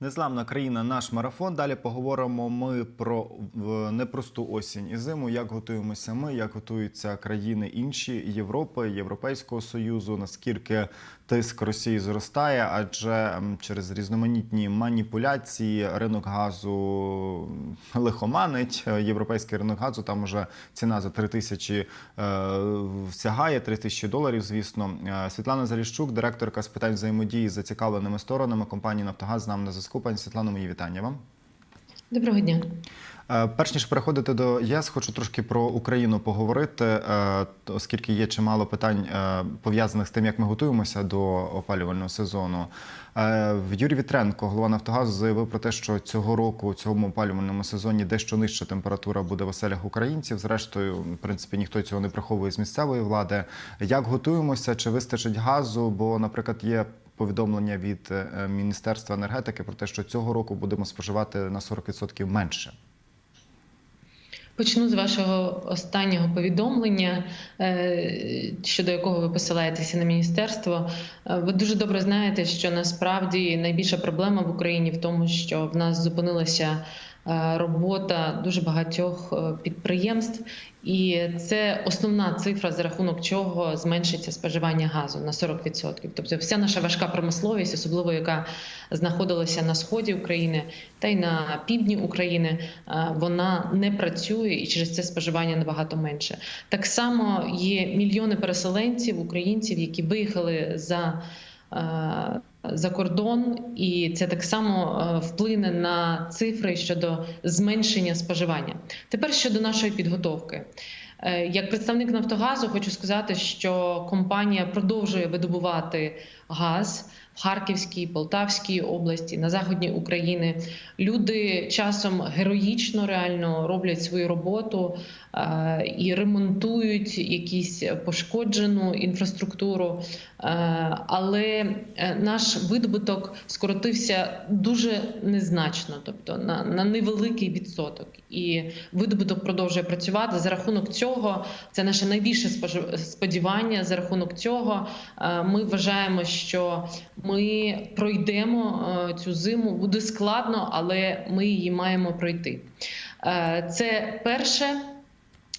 Незламна країна, наш марафон. Далі поговоримо ми про непросту осінь і зиму. Як готуємося ми, як готуються країни інші Європи, Європейського союзу. Наскільки тиск Росії зростає, адже через різноманітні маніпуляції ринок газу лихоманить. Європейський ринок газу там уже ціна за 3 тисячі е, сягає 3 тисячі доларів. Звісно, Е, Світлана Заліщук, директорка з питань взаємодії з зацікавленими сторонами компанії Нафтогаз. З нами на зв'язку. Пані Світлано, мої вітання вам. Доброго дня. Е, Перш ніж переходити до ЄС, хочу трошки про Україну поговорити, е, оскільки є чимало питань е, пов'язаних з тим, як ми готуємося до опалювального сезону. Юрій Вітренко, голова Нафтогазу, заявив про те, що цього року у цьому опалювальному сезоні дещо нижча температура буде в оселях українців. Зрештою, в принципі, ніхто цього не приховує з місцевої влади. Як готуємося? Чи вистачить газу? Бо, наприклад, є повідомлення від е, Міністерства енергетики про те, що цього року будемо споживати на 40% менше. Почну з вашого останнього повідомлення, е, щодо якого ви посилаєтеся на міністерство. Е, Ви дуже добре знаєте, що насправді найбільша проблема в Україні в тому, що в нас зупинилася е, робота дуже багатьох е, підприємств, і це основна цифра, за рахунок чого зменшиться споживання газу на 40%. Тобто, вся наша важка промисловість, особливо яка знаходилася на сході України та й на півдні України, е, вона не працює і через це споживання набагато менше. Так само є мільйони переселенців, українців, які виїхали за. За кордон, і це так само е, вплине на цифри щодо зменшення споживання. Тепер щодо нашої підготовки. Е, Як представник Нафтогазу, хочу сказати, що компанія продовжує видобувати газ в Харківській, Полтавській області, на заході України. Люди часом героїчно реально роблять свою роботу е, і ремонтують якісь пошкоджену інфраструктуру. Е, але е, наш видобуток скоротився дуже незначно, тобто на, на невеликий відсоток. І видобуток продовжує працювати. За рахунок цього це наше найбільше сподівання. За рахунок цього ми вважаємо, що ми пройдемо е, цю зиму. Буде складно, але ми її маємо пройти. Е, Це перше.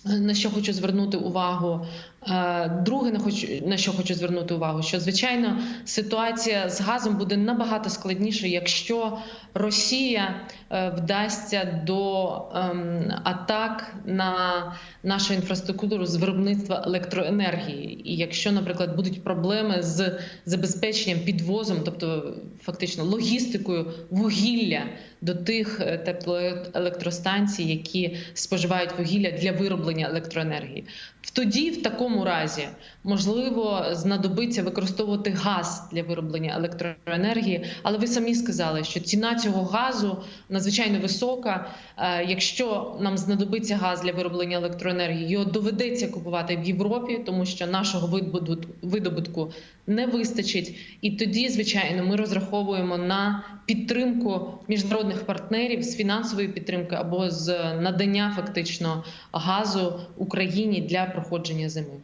На що хочу звернути увагу. Е, Друге, на що хочу звернути увагу, що звичайно ситуація з газом буде набагато складніше, якщо Росія е, вдасться до ем, атак на нашу інфраструктуру з виробництва електроенергії. І якщо, наприклад, будуть проблеми з забезпеченням підвозом, тобто фактично логістикою вугілля до тих е, теплоелектростанцій, які споживають вугілля для вироблення електроенергії, тоді в такому разі можливо знадобиться використовувати газ для вироблення електроенергії. Але ви самі сказали, що ціна цього газу надзвичайно висока. Е, Якщо нам знадобиться газ для вироблення електроенергії, його доведеться купувати в Європі, тому що нашого видобутку не вистачить. І тоді, звичайно, ми розраховуємо на підтримку міжнародних партнерів з фінансової підтримки або з надання фактично газу Україні для проходження зими.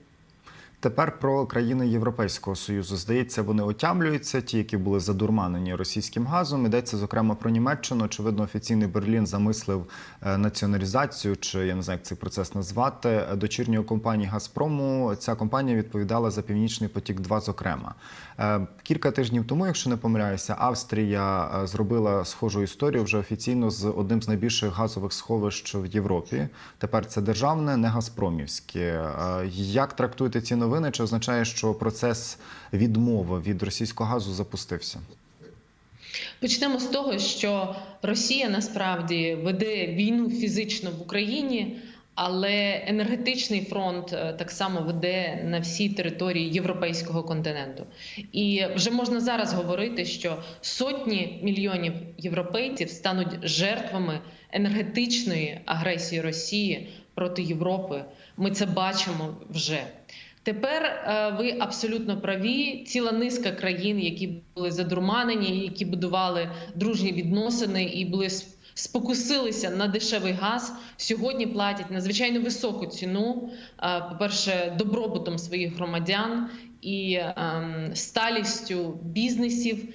Тепер про країни Європейського союзу. Здається, вони отямлюються, ті, які були задурманені російським газом. Йдеться зокрема про Німеччину. Очевидно, офіційний Берлін замислив е, націоналізацію, чи я не знаю, як цей процес назвати. Дочірньої компанії Газпрому ця компанія відповідала за Північний потік. 2 зокрема. Е, Кілька тижнів тому, якщо не помиляюся, Австрія е, зробила схожу історію вже офіційно з одним з найбільших газових сховищ в Європі. Тепер це державне, не Газпромівське. Е, Як трактуєте ці новини? Чи означає, що процес відмови від російського газу запустився? Почнемо з того, що Росія насправді веде війну фізично в Україні, але енергетичний фронт е, так само веде на всій території європейського континенту. І вже можна зараз говорити, що сотні мільйонів європейців стануть жертвами енергетичної агресії Росії проти Європи. Ми це бачимо вже. Тепер е, ви абсолютно праві. Ціла низка країн, які були задурманені, які будували дружні відносини і були спокусилися на дешевий газ. Сьогодні платять надзвичайно високу ціну. е, По-перше, добробутом своїх громадян і ем, сталістю бізнесів.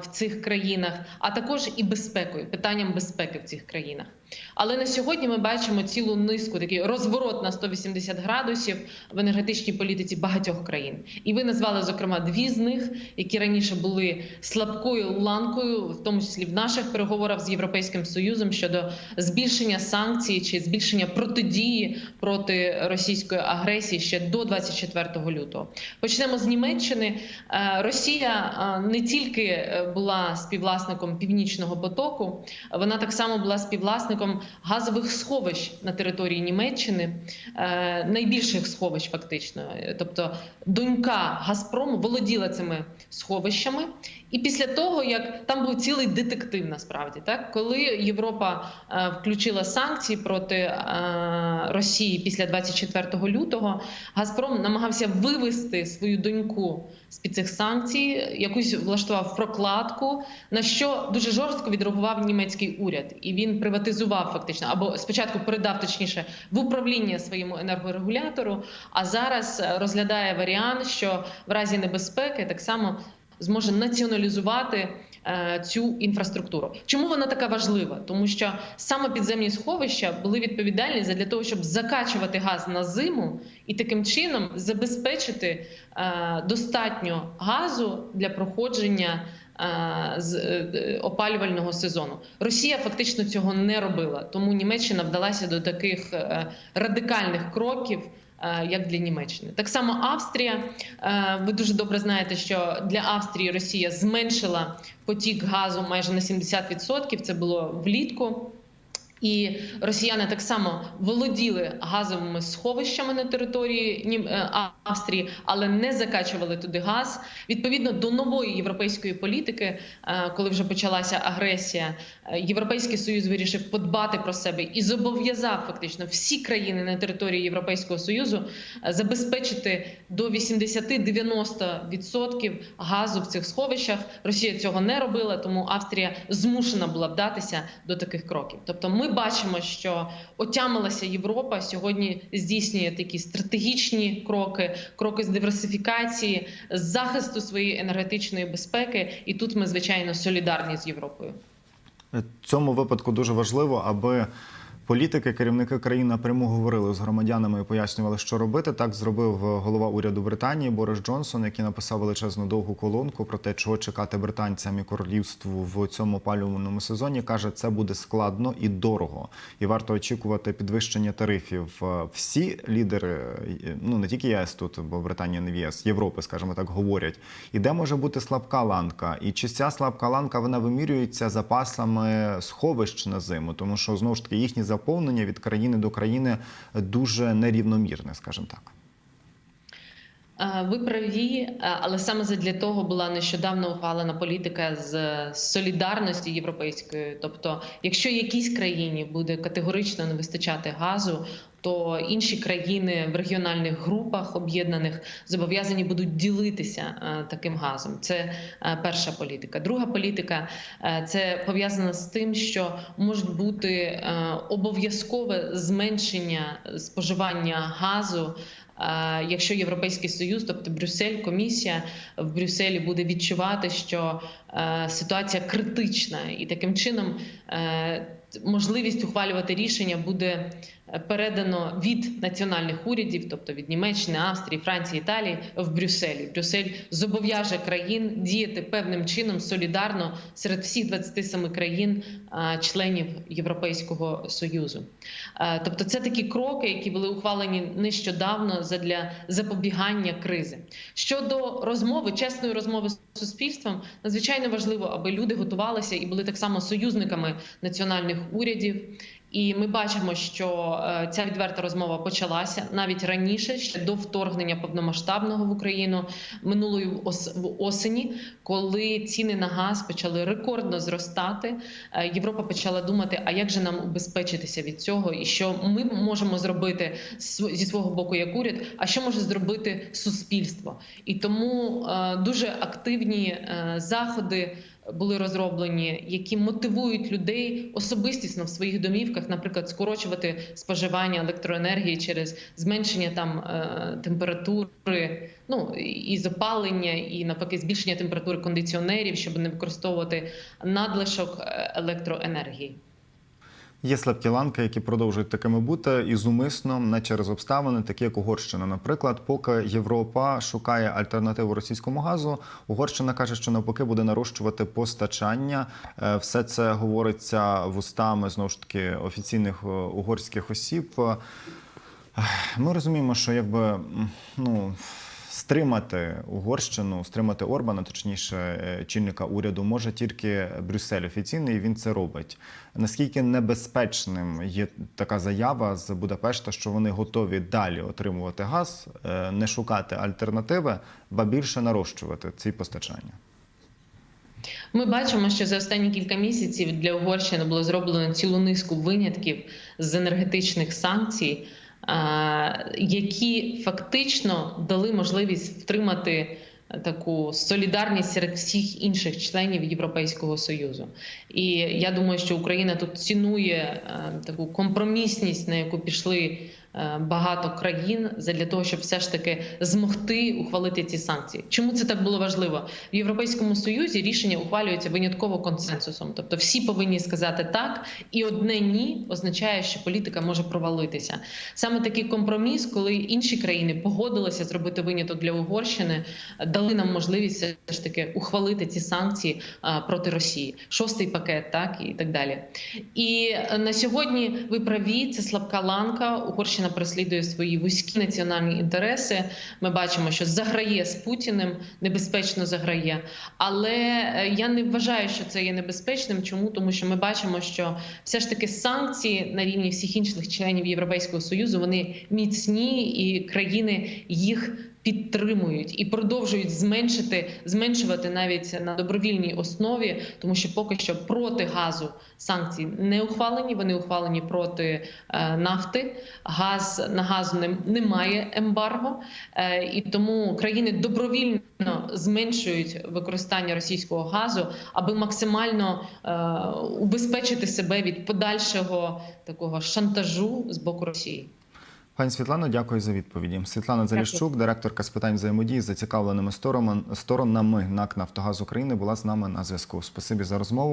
в цих країнах, а також і безпекою, питанням безпеки в цих країнах. Але на сьогодні ми бачимо цілу низку такий розворот на 180 градусів в енергетичній політиці багатьох країн. І ви назвали зокрема дві з них, які раніше були слабкою ланкою, в тому числі в наших переговорах з Європейським Союзом щодо збільшення санкцій чи збільшення протидії проти російської агресії ще до 24 лютого. Почнемо з Німеччини. Е, Росія е, не тільки е, була співвласником північного потоку, вона так само була співвласником газових сховищ на території Німеччини, е, найбільших сховищ, фактично. Тобто донька Газпрому володіла цими сховищами. І після того, як там був цілий детектив, насправді, так? Коли Європа е, включила санкції проти е, Росії після 24 лютого, Газпром намагався вивести свою доньку з під цих санкцій, якусь влаштував прокладку, на що дуже жорстко відреагував німецький уряд, і він приватизував фактично або спочатку передав точніше в управління своєму енергорегулятору, а зараз е, розглядає варіант, що в разі небезпеки так само зможе націоналізувати е, цю інфраструктуру. Чому вона така важлива? Тому що саме підземні сховища були відповідальні за для того, щоб закачувати газ на зиму і таким чином забезпечити е, достатньо газу для проходження. Е, З е, опалювального сезону Росія фактично цього не робила, тому Німеччина вдалася до таких е, радикальних кроків, як для Німеччини. Так само Австрія. Ви дуже добре знаєте, що для Австрії Росія зменшила потік газу майже на 70%. Це було влітку. І росіяни так само володіли газовими сховищами на території е, Австрії, але не закачували туди газ. Відповідно до нової європейської політики, е, коли вже почалася агресія, е, Європейський Союз вирішив подбати про себе і зобов'язав фактично всі країни на території Європейського Союзу забезпечити до 80-90% газу в цих сховищах. Росія цього не робила, тому Австрія змушена була вдатися до таких кроків. Тобто, ми бачимо, що отямилася Європа сьогодні здійснює такі стратегічні кроки, кроки з диверсифікації, з захисту своєї енергетичної безпеки. І тут ми звичайно солідарні з Європою. В цьому випадку дуже важливо, аби політики, керівники країн напряму говорили з громадянами і пояснювали, що робити. Так зробив голова уряду Британії Борис Джонсон, який написав величезну довгу колонку про те, чого чекати британцям і королівству в цьому опалювальному сезоні. каже, це буде складно і дорого, і варто очікувати підвищення тарифів. Е, Всі лідери, е, ну не тільки ЄС тут, бо Британія не в ЄС, Європи, скажімо так, говорять. І де може бути слабка ланка? І чи ця слабка ланка вона вимірюється запасами сховищ на зиму, тому що знову ж таки їхні заповнення від країни до країни дуже нерівномірне, скажімо так. Ви праві, але саме задля того була нещодавно ухвалена політика з солідарності європейської. Тобто, якщо якійсь країні буде категорично не вистачати газу, то інші країни в регіональних групах об'єднаних зобов'язані будуть ділитися е, таким газом. Це е, перша політика. Друга політика е, це пов'язана з тим, що можуть бути обов'язкове зменшення споживання газу. Якщо Європейський Союз, тобто Брюссель, комісія в Брюсселі буде відчувати, що ситуація критична, і таким чином можливість ухвалювати рішення буде передано від національних урядів, тобто від Німеччини, Австрії, Франції, Італії, в Брюсселі. Брюссель зобов'яже країн діяти певним чином солідарно серед всіх 27 країн, е, членів Європейського союзу. Тобто, це такі кроки, які були ухвалені нещодавно задля запобігання кризи. Щодо розмови, чесної розмови з суспільством, надзвичайно важливо, аби люди готувалися і були так само союзниками національних урядів. І ми бачимо, що е, ця відверта розмова почалася навіть раніше, ще до вторгнення повномасштабного в Україну минулої осені, коли ціни на газ почали рекордно зростати. Е, Європа почала думати, а як же нам убезпечитися від цього, і що ми можемо зробити зі свого боку як уряд, а що може зробити суспільство. І тому е, дуже активні заходи були розроблені, які мотивують людей особистісно в своїх домівках, наприклад, скорочувати споживання електроенергії через зменшення там е, температури, ну і запалення, і навпаки, збільшення температури кондиціонерів, щоб не використовувати надлишок е, електроенергії. Є слабкі ланки, які продовжують такими бути і зумисно, не через обставини, такі як Угорщина. Наприклад, поки Європа шукає альтернативу російському газу, Угорщина каже, що навпаки буде нарощувати постачання. Е, Все це говориться вустами знову ж таки офіційних е, угорських осіб. Ми розуміємо, що якби ну. Стримати Угорщину, стримати Орбана, точніше, е, чільника уряду, може тільки Брюссель офіційний, і він це робить. Наскільки небезпечним є така заява з Будапешта, що вони готові далі отримувати газ, е, не шукати альтернативи, ба більше нарощувати ці постачання? Ми бачимо, що за останні кілька місяців для Угорщини було зроблено цілу низку винятків з енергетичних санкцій, які фактично дали можливість втримати таку солідарність серед всіх інших членів Європейського союзу. І я думаю, що Україна тут цінує е, таку компромісність, на яку пішли е, багато країн для того, щоб все ж таки змогти ухвалити ці санкції. Чому це так було важливо? В Європейському Союзі рішення ухвалюються винятково консенсусом, тобто всі повинні сказати так, і одне ні означає, що політика може провалитися. Саме такий компроміс, коли інші країни погодилися зробити виняток для Угорщини, дали нам можливість все ж таки ухвалити ці санкції проти Росії. Шостий пакет, так і так далі. І е, на сьогодні ви праві, це слабка ланка. Угорщина переслідує свої вузькі національні інтереси. Ми бачимо, що заграє з Путіним, небезпечно заграє. Але е, я не вважаю, що це є небезпечним. Чому? Тому що ми бачимо, що все ж таки санкції на рівні всіх інших членів Європейського союзу вони міцні, і країни їх підтримують і продовжують зменшити, зменшувати навіть на добровільній основі, тому що поки що проти газу санкції не ухвалені. Вони ухвалені проти е, нафти. Газ на газ немає ембарго, е, і тому країни добровільно зменшують використання російського газу, аби максимально е, убезпечити себе від подальшого такого шантажу з боку Росії. Пані Світлано, дякую за відповіді. Світлана Заліщук, директорка з питань взаємодії з зацікавленими сторонами НАК Нафтогаз України, була з нами на зв'язку. Спасибі за розмову.